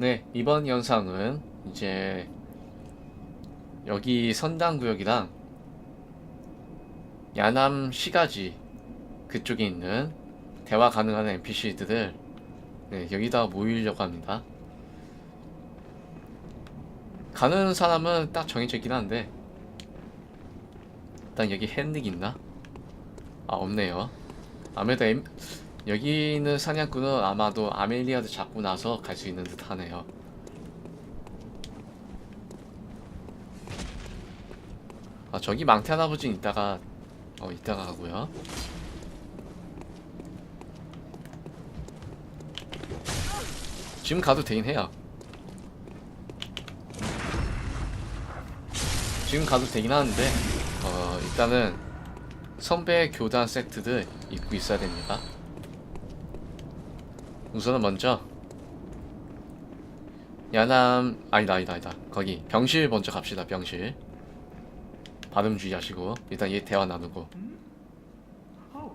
네, 이번 영상은 이제 여기 선당 구역이랑 야남 시가지 그쪽에 있는 대화 가능한 NPC들을 네, 여기다 모이려고 합니다. 가는 사람은 딱 정해져 있긴 한데 일단 여기 헨릭 있나? 아 없네요. 아무래도 엠- 여기 있는 사냥꾼은 아마도 아멜리아를 잡고 나서 갈 수 있는 듯 하네요. 아 저기 망태 할아버지는 이따가 어 이따가 가고요. 지금 가도 되긴 해요. 지금 가도 되긴 하는데 어 일단은 선배 교단 세트를 입고 있어야 됩니다. 우선은 먼저 야남 아니다 아니다 아니다 거기 병실 먼저 갑시다 병실 발음 주의하시고 일단 얘 대화 나누고 Oh,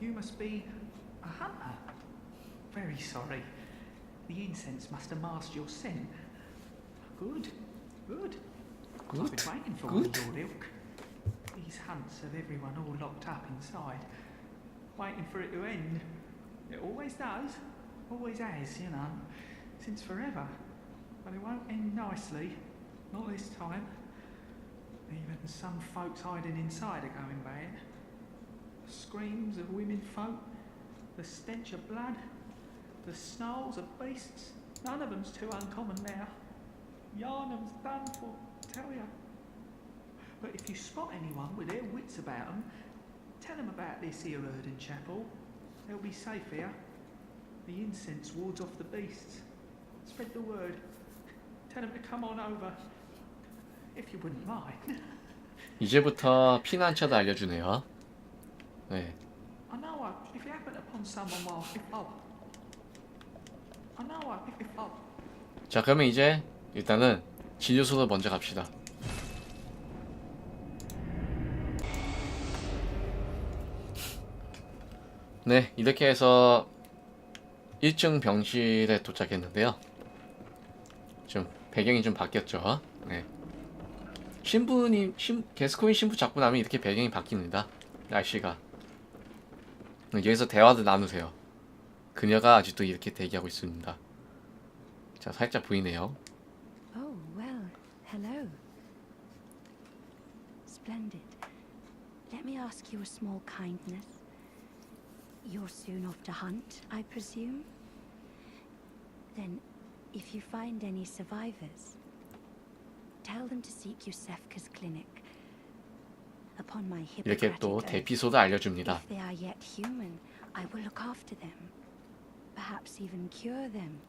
you must be a hunter. Very sorry. The incense must have masked your scent. Good, good. I've Good, been waiting for one of good. your ilk. These hunts have everyone all locked up inside, waiting for it to end. It always does, always has, you know, since forever. But it won't end nicely, not this time. Even some folks hiding inside are going bad. The screams of women folk, the stench of blood, the snarls of beasts. None of them's too uncommon now. Yarnum's done for, tell ya. But if you spot anyone with their wits about 'em, tell 'em about this here Erden Chapel. They'll be safe here. The incense wards off the beasts. Spread the word. Tell 'em to come on over. If you wouldn't mind. 이제부터 피난처도 알려주네요. 네, I know uh, if you happen upon someone while if oh. I know uh, if if oh. 자 그러면 이제 일단은 진료소로 먼저 갑시다. 네, 이렇게 해서 1층 병실에 도착했는데요. 좀 배경이 좀 바뀌었죠. 네. 신부님, 신, 게스코인 신부 잡고 나면 이렇게 배경이 바뀝니다. 날씨가. 여기서 대화도 나누세요. 그녀가 아직도 이렇게 대기하고 있습니다. 자, 살짝 보이네요. Oh, well, hello. Splendid. Let me ask you a small kindness. You're soon off to hunt, I presume? Then, if you find any survivors, tell them to seek Yusefka's clinic. Upon my 이렇게 Hippocratic 또 oath, 대피소도 알려줍니다. if they are yet human, I will look after them. Perhaps even cure them.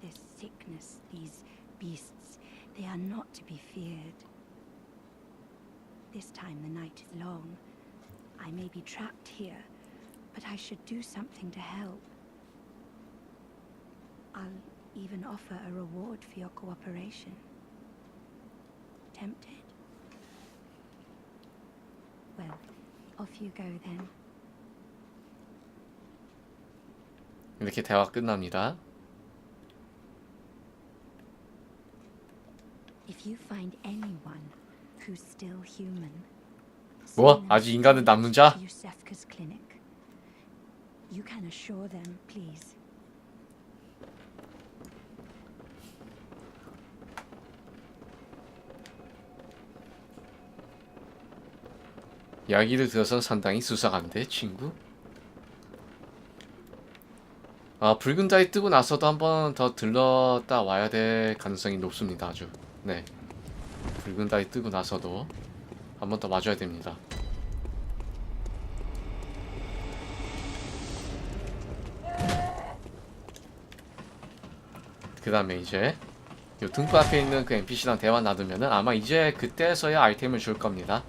This sickness, these beasts, they are not to be feared. This time the night is long. I may be trapped here, but I should do something to help. I'll even offer a reward for your cooperation. Tempted? Well, off you go then. 이렇게 대화 끝납니다. If you find anyone who's still human, 뭐? 아직 인간은 남는 자? 이야기를 들어선 상당히 수상한데 친구? 아 붉은 달이 뜨고 나서도 한번 더 들렀다 와야 될 가능성이 높습니다 아주 네 붉은 달이 뜨고 나서도 한 번더 와줘야 됩니다. 그 다음에 이제 요 등불 앞에 있는 그 NPC랑 대화 나누면은 아마 이제 그때서야 아이템을 줄 겁니다.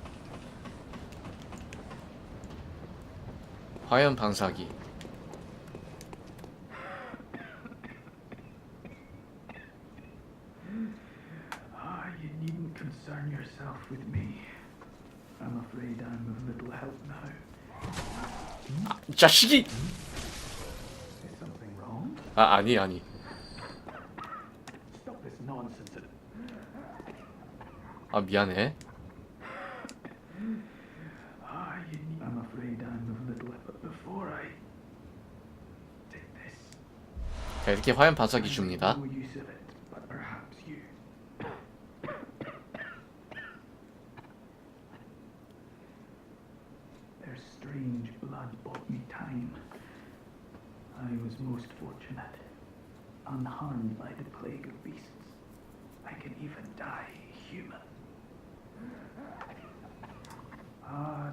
화염 방사기 자식이. 아 아니 아니. 아 미안해. 자 이렇게 화염 반사기 줍니다. Fortunate, unharmed by the plague of beasts. I can even die human. Ah,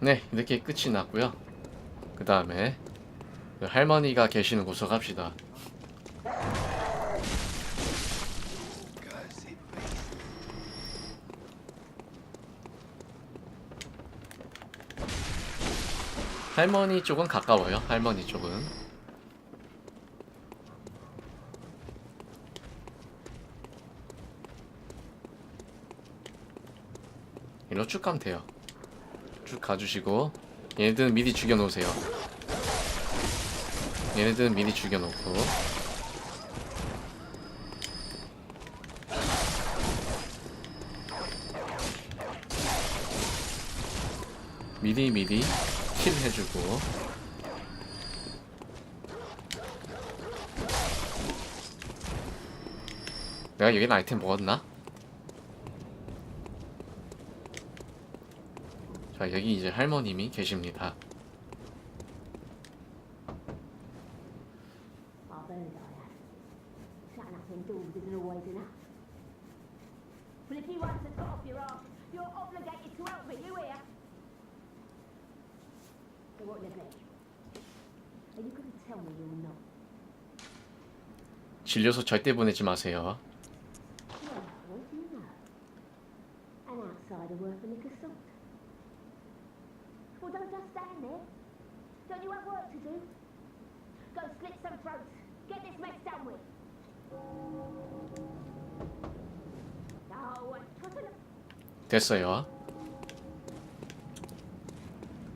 네 이렇게 끝이 났고요. 그 다음에 할머니가 계시는 곳으로 갑시다. 할머니 쪽은 가까워요. 할머니 쪽은. 이리로 쭉 가면 돼요. 쭉 가주시고 얘네들은 미리 죽여놓으세요. 얘네들은 미리 죽여놓고 미리 미리 킬 해주고 내가 여기는 아이템 먹었나? 자 여기 이제 할머님이 계십니다. I've heard I have. Shutting up indoors isn't always enough. But if you once have got off your arse, you're obligated to help me, you hear? What you think? Are you to tell me you're not? 진료소 절대 보내지 마세요. Well, what do you know? An outsider worth a lick of salt. Well, don't just stand there. Don't you have work to do? Go slit some throats. Get this mess done with. Oh, twist it 됐어요.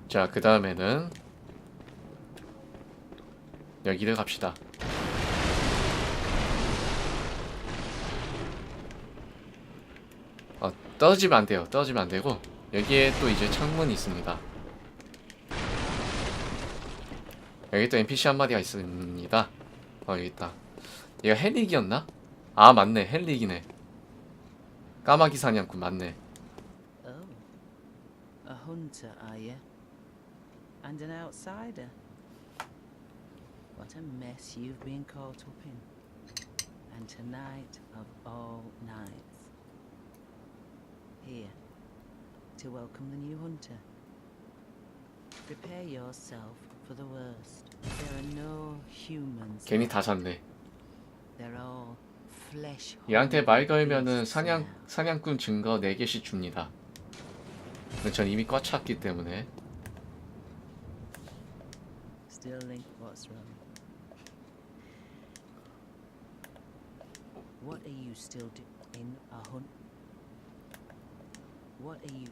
자, 그 다음에는 여기를 갑시다. 어, 떨어지면 안 돼요. 떨어지면 안 되고 여기에 또 이제 창문이 있습니다. 여기 또 NPC 한 마리가 있습니다. 어, 여기 있다. 얘가 헬릭이었나? 아, 맞네. 헬릭이네. 까마귀 사냥꾼 맞네. A hunter, are you? And an outsider? What a mess you've been caught up in. And tonight of all nights. Here, to welcome the new hunter. Prepare yourself for the worst. There are no humans. 괜히. 다 샀네. They're all flesh. 얘한테 말 걸면은 사냥. 사냥꾼 증거 4개씩 줍니다. 전 이미 꽉 찼기 때문에 Still think what's wrong? What are you still doing a hunt? What are you?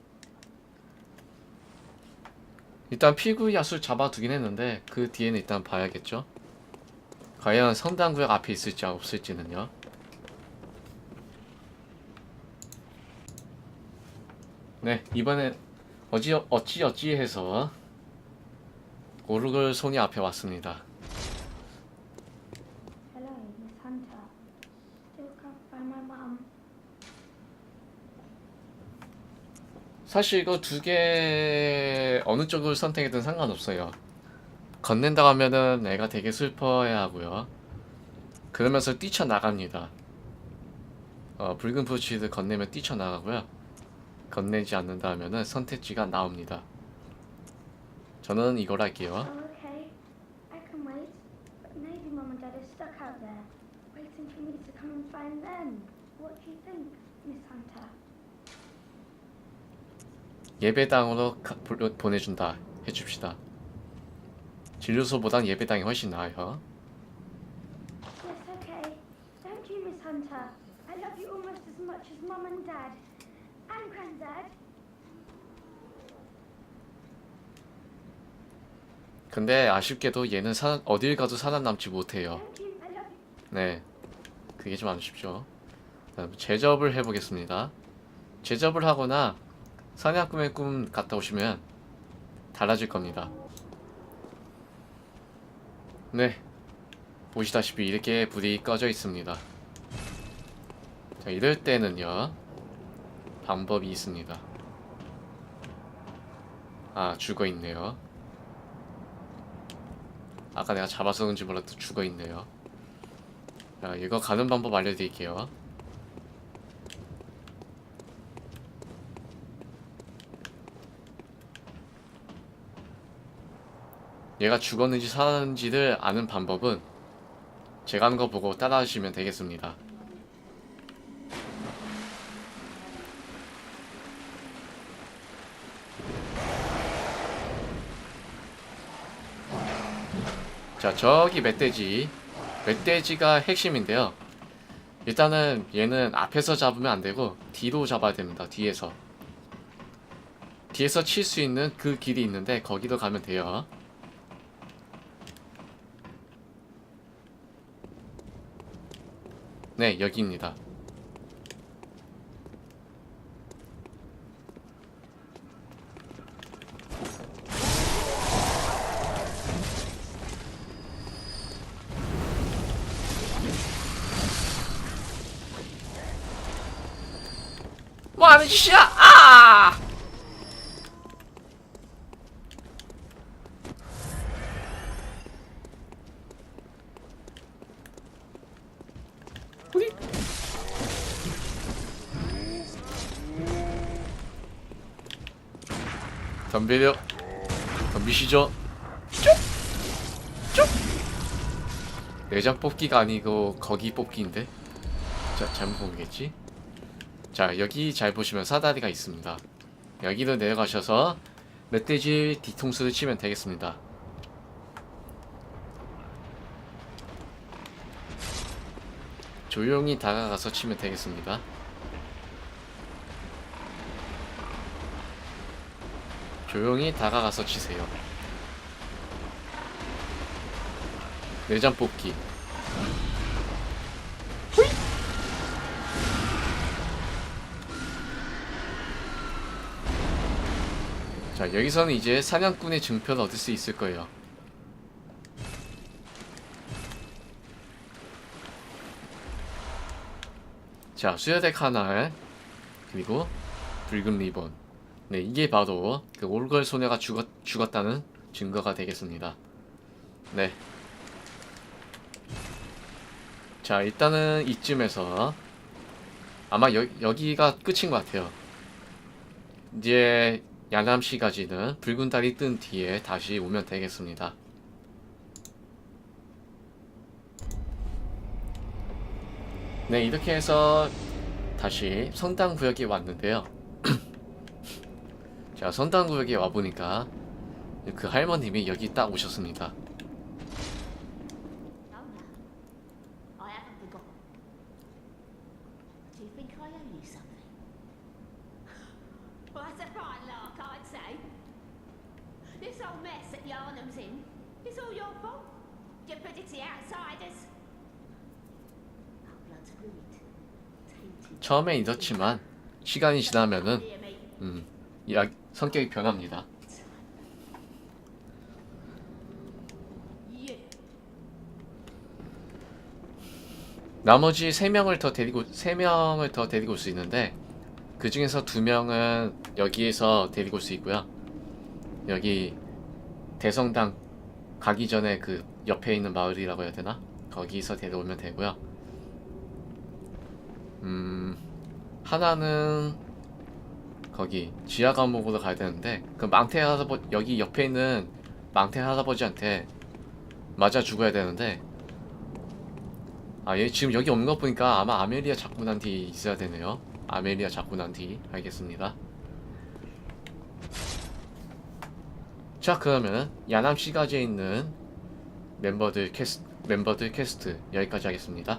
일단 피구 야수 잡아두긴 했는데 그 뒤에는 일단 봐야겠죠. 과연 성당구역 앞에 있을지 없을지는요. 네 이번엔 어찌 어찌 어찌 해서 오르글 송이 앞에 왔습니다. 사실 이거 두 개 어느 쪽을 선택해든 상관없어요. 건넨다고 하면은 애가 되게 슬퍼해야 하고요. 그러면서 뛰쳐나갑니다. 어, 붉은 부치드 건네면 뛰쳐나가고요. 건네지 않는다 하면은 선택지가 나옵니다. 저는 이걸 할게요. Oh? 예배당으로 가- 보- 보내준다 해줍시다. 진료소보단 예배당이 훨씬 나아요. Yes, okay. 근데 아쉽게도 얘는 사, 어딜 가도 살아남지 못해요. 네, 그게 좀 아쉽죠. 제접을 해보겠습니다. 제접을 하거나 사냥꾼의 꿈 갔다 오시면 달라질 겁니다. 네, 보시다시피 이렇게 불이 꺼져 있습니다. 자, 이럴 때는요, 방법이 있습니다. 아, 죽어 있네요. 아까 내가 잡아서 그런지 몰라도 죽어 있네요. 자, 이거 가는 방법 알려드릴게요. 얘가 죽었는지 살았는지를 아는 방법은 제가 하는 거 보고 따라 하시면 되겠습니다. 자, 저기 멧돼지. 멧돼지가 핵심인데요. 일단은 얘는 앞에서 잡으면 안 되고 뒤로 잡아야 됩니다. 뒤에서. 뒤에서 칠 수 있는 그 길이 있는데 거기로 가면 돼요. 네, 여기입니다. 뭐 하는 짓이야? 아! 우리 덤비려 덤비시죠 쭉! 쭉! 내장 뽑기가 아니고 거기 뽑기인데 자 잘못 본겠지 자 여기 잘 보시면 사다리가 있습니다. 여기로 내려가셔서 멧돼지 뒤통수를 치면 되겠습니다. 조용히 다가가서 치면 되겠습니다. 조용히 다가가서 치세요. 내장 뽑기 자 여기서는 이제 사냥꾼의 증표를 얻을 수 있을 거예요. 자 수여덱 하나 그리고 붉은 리본. 네 이게 바로 그 올걸 소녀가 죽었, 죽었다는 증거가 되겠습니다. 네. 자 일단은 이쯤에서 아마 여, 여기가 끝인 것 같아요. 이제 야남시까지는 붉은 달이 뜬 뒤에 다시 오면 되겠습니다. 네, 이렇게 해서 다시 성당 구역에 왔는데요. 자, 성당 구역에 와보니까 그 할머님이 여기 딱 오셨습니다. No, no. I haven't forgotten. Do you think I owe you something? Well, that's a fine lark, I'd say. This whole mess that Yarnum's in, it's all your fault. You put it to the outsiders. Our blood's ruined. Tainted. 처음엔 이렇지만 시간이 지나면은? 음, 야, 성격이 변합니다. 나머지 세 명을 더 데리고 세 명을 더 데리고 올 수 있는데 그 중에서 두 명은 여기에서 데리고 올 수 있고요. 여기 대성당 가기 전에 그 옆에 있는 마을이라고 해야 되나? 거기서 데려오면 되고요. 음 하나는 거기 지하 감옥으로 가야 되는데 그 망태 할아버 여기 옆에 있는 망태 할아버지한테 맞아 죽어야 되는데 아, 얘 지금 여기 없는 거 보니까 아마 아멜리아 잡고 난 뒤 있어야 되네요. 아멜리아 잡고 난 뒤. 알겠습니다. 자, 그러면 야남 시가지에 있는 멤버들 캐스 멤버들 캐스트 여기까지 하겠습니다.